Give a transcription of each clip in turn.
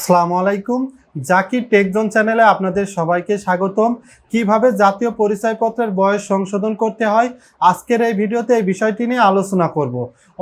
আসসালামু আলাইকুম। জাকির টেকজন চ্যানেলে আপনাদের সবাইকে স্বাগতম। কীভাবে জাতীয় পরিচয়পত্রের বয়স সংশোধন করতে হয়? আজকের এই ভিডিওতে এই বিষয়টি নিয়ে আলোচনা করব।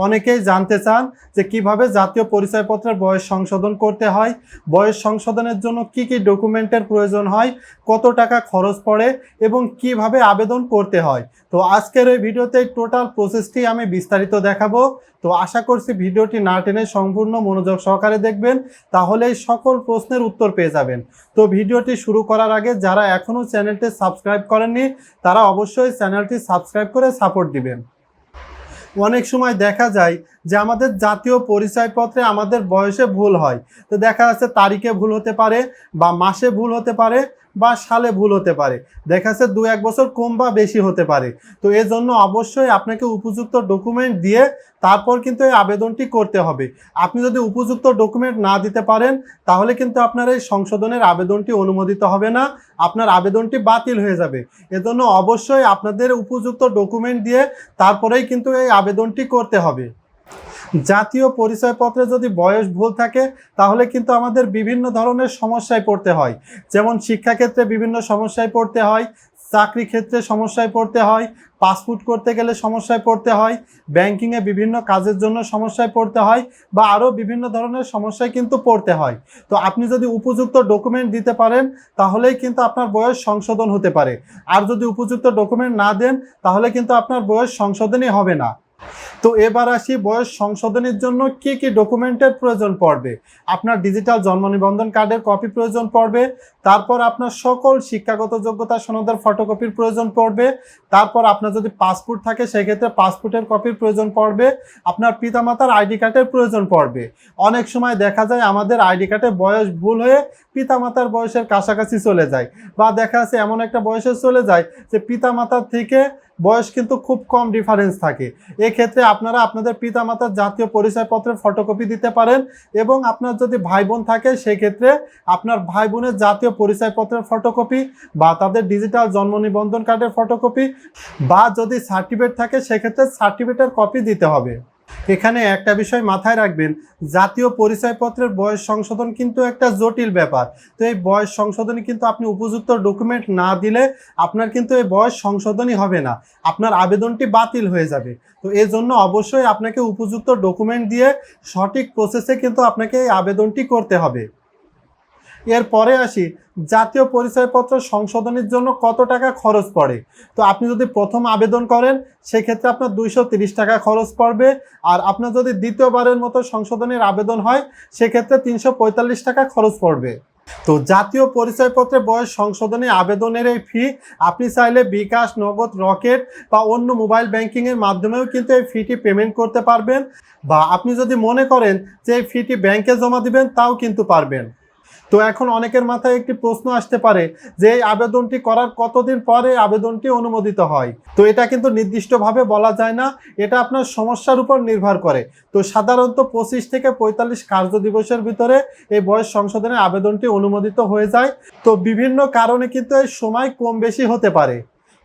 অনেকেই জানতে চান যে কীভাবে জাতীয় পরিচয়পত্রের বয়স সংশোধন করতে হয়, বয়স সংশোধনের জন্য কি কি ডকুমেন্টের প্রয়োজন হয়, কত টাকা খরচ পড়ে এবং কীভাবে আবেদন করতে হয়। তো আজকের এই ভিডিওতে টোটাল প্রসেসটি আমি বিস্তারিত দেখাবো। তো আশা করছি ভিডিওটি না টেনে সম্পূর্ণ মনোযোগ সহকারে দেখবেন, তাহলেই সকল প্রশ্নের উত্তর পেয়ে যাবেন। তো ভিডিওটি শুরু করার আগে যারা এখনও চ্যানেলটি সাবস্ক্রাইব করেননি, তারা অবশ্যই চ্যানেলটি সাবস্ক্রাইব করে সাপোর্ট দিবেন। অনেক সময় দেখা যায় যে আমাদের জাতীয় পরিচয়পত্রে আমাদের বয়সে ভুল হয়। তো দেখা যাচ্ছে তারিখে ভুল হতে পারে বা মাসে ভুল হতে পারে বা সালে ভুল হতে পারে। দেখা যাচ্ছে দু এক বছর কম বা বেশি হতে পারে। তো এর জন্য অবশ্যই আপনাকে উপযুক্ত ডকুমেন্ট দিয়ে তারপর কিন্তু এই আবেদনটি করতে হবে। আপনি যদি উপযুক্ত ডকুমেন্ট না দিতে পারেন, তাহলে কিন্তু আপনার এই সংশোধনের আবেদনটি অনুমোদিত হবে না। আপনার আবেদনটি বাতিল হয়ে যাবে। এজন্য অবশ্যই আপনাদের উপযুক্ত ডকুমেন্ট দিয়ে তারপরেই কিন্তু এই আবেদনটি করতে হবে। জাতীয় পরিচয়পত্রে যদি বয়স ভুল থাকে, তাহলে কিন্তু আমাদের বিভিন্ন ধরনের সমস্যায় পড়তে হয়। যেমন শিক্ষাক্ষেত্রে বিভিন্ন সমস্যায় পড়তে হয় চাকরি ক্ষেত্রে সমস্যায় পড়তে হয়, পাসপোর্ট করতে গেলে সমস্যায় পড়তে হয় ব্যাংকিংয়ে বিভিন্ন কাজের জন্য সমস্যায় পড়তে হয় বা আরও বিভিন্ন ধরনের সমস্যায় কিন্তু পড়তে হয়। তো আপনি যদি উপযুক্ত ডকুমেন্ট দিতে পারেন, তাহলেই কিন্তু আপনার বয়স সংশোধন হতে পারে। আর যদি উপযুক্ত ডকুমেন্ট না দেন, তাহলে কিন্তু আপনার বয়স সংশোধনই হবে না। তো এবার আসি বয়স সংশোধনের জন্য কি কি ডকুমেন্টের প্রয়োজন পড়বে? আপনার ডিজিটাল জন্ম নিবন্ধন কার্ডের কপি প্রয়োজন পড়বে, তারপর আপনার সকল শিক্ষাগত যোগ্যতা সনদের ফটোকপির প্রয়োজন পড়বে, তারপর আপনার যদি পাসপোর্ট থাকে, সেক্ষেত্রে পাসপোর্টের কপির প্রয়োজন পড়বে, আপনার পিতামাতার আইডি কার্ডের প্রয়োজন পড়বে। অনেক সময় দেখা যায় আমাদের আইডি কার্ডে বয়স ভুল হয়ে পিতামাতার বয়সের কাছাকাছি চলে যায়, বা দেখা যাচ্ছে এমন একটা বয়সে চলে যায় যে পিতামাতার থেকে বয়স কিন্তু খুব কম ডিফারেন্স থাকে। এক্ষেত্রে আপনারা আপনাদের পিতামাতার জাতীয় পরিচয়পত্রের ফটোকপি দিতে পারেন এবং আপনার যদি ভাই বোন থাকে, সেক্ষেত্রে আপনার ভাই বোনের জাতীয় পরিচয়পত্রের ফটোকপি বা তাদের ডিজিটাল জন্ম নিবন্ধন কার্ডের ফটোকপি বা যদি সার্টিফিকেট থাকে, সেক্ষেত্রে সার্টিফিকেটের কপি দিতে হবে। এখানে একটা বিষয় মাথায় রাখবেন, জাতীয় পরিচয়পত্রের বয়স সংশোধন কিন্তু একটা জটিল ব্যাপার। তো এই বয়স সংশোধনী কিন্তু আপনি উপযুক্ত ডকুমেন্ট না দিলে আপনার কিন্তু এই বয়স সংশোধনই হবে না। আপনার আবেদনটি বাতিল হয়ে যাবে। তো এর জন্য অবশ্যই আপনাকে উপযুক্ত ডকুমেন্ট দিয়ে সঠিক প্রসেসে কিন্তু আপনাকে এই আবেদনটি করতে হবে। এরপরে আসি, জাতীয় পরিচয়পত্র সংশোধনের জন্য কত টাকা খরচ পড়ে? তো আপনি যদি প্রথম আবেদন করেন, সেক্ষেত্রে আপনার দুইশো টাকা খরচ পড়বে। আর আপনার যদি দ্বিতীয়বারের মতো সংশোধনের আবেদন হয়, সেক্ষেত্রে তিনশো পঁয়তাল্লিশ টাকা খরচ পড়বে। তো জাতীয় পরিচয়পত্রে বয়স সংশোধনে আবেদনের এই ফি আপনি চাইলে বিকাশ, নগদ, রকেট বা অন্য মোবাইল ব্যাংকিংয়ের মাধ্যমেও কিন্তু এই ফিটি পেমেন্ট করতে পারবেন। বা আপনি যদি মনে করেন যে এই ফিটি ব্যাংকে জমা দিবেন, তাও কিন্তু পারবেন। তো এখন অনেকের মাথায় একটি প্রশ্ন আসতে পারে যে এই আবেদনটি করার কতদিন পরে আবেদনটি অনুমোদিত হয়? তো এটা কিন্তু নির্দিষ্টভাবে বলা যায় না, এটা আপনার সমস্যার উপর নির্ভর করে। তো সাধারণত পঁচিশ থেকে পঁয়তাল্লিশ কার্য দিবসের ভিতরে এই বয়স সংশোধনের আবেদনটি অনুমোদিত হয়ে যায়। তো বিভিন্ন কারণে কিন্তু এই সময় কম বেশি হতে পারে।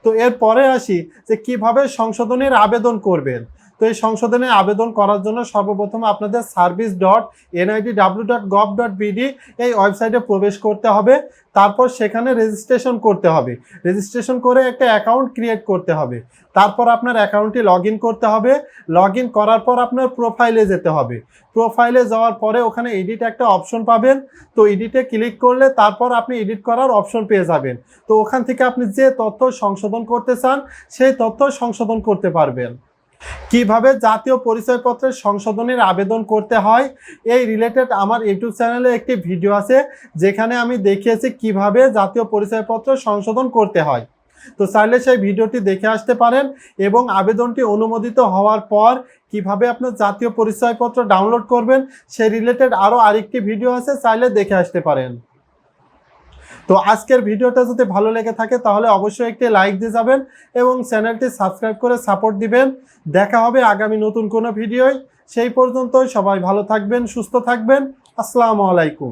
তো এরপরে আসি যে কীভাবে সংশোধনের আবেদন করবেন? তো এই সংশোধনে আবেদন করার জন্য সর্বপ্রথম আপনাদের service dot NID W dot gov dot BD এই ওয়েবসাইটে প্রবেশ করতে হবে। তারপর সেখানে রেজিস্ট্রেশন করতে হবে। রেজিস্ট্রেশন করে একটা অ্যাকাউন্ট ক্রিয়েট করতে হবে। তারপর আপনার অ্যাকাউন্টটি লগ করতে হবে। লগ করার পর আপনার প্রোফাইলে যেতে হবে। প্রোফাইলে যাওয়ার পরে ওখানে এডিট একটা অপশন পাবেন। তো এডিটে ক্লিক করলে তারপর আপনি এডিট করার অপশন পেয়ে যাবেন। তো ওখান থেকে আপনি যে তথ্য সংশোধন করতে চান, সেই তথ্য সংশোধন করতে পারবেন। কীভাবে জাতীয় পরিচয়পত্রের সংশোধনের আবেদন করতে হয়, এই রিলেটেড আমার ইউটিউব চ্যানেলে একটি ভিডিও আছে, যেখানে আমি দেখিয়েছি কীভাবে জাতীয় পরিচয়পত্র সংশোধন করতে হয়। তো চাইলে সেই ভিডিওটি দেখে আসতে পারেন এবং আবেদনটি অনুমোদিত হওয়ার পর কীভাবে আপনার জাতীয় পরিচয়পত্র ডাউনলোড করবেন, সেই রিলেটেড আরও আরেকটি ভিডিও আছে, চাইলে দেখে আসতে পারেন। তো আজকের ভিডিওটা যদি ভালো লেগে থাকে, তাহলে অবশ্যই একটি লাইক দিয়ে যাবেন এবং চ্যানেলটি সাবস্ক্রাইব করে সাপোর্ট দিবেন। দেখা হবে আগামী নতুন কোনো ভিডিওয়। সেই পর্যন্তই সবাই ভালো থাকবেন, সুস্থ থাকবেন। আসসালামু আলাইকুম।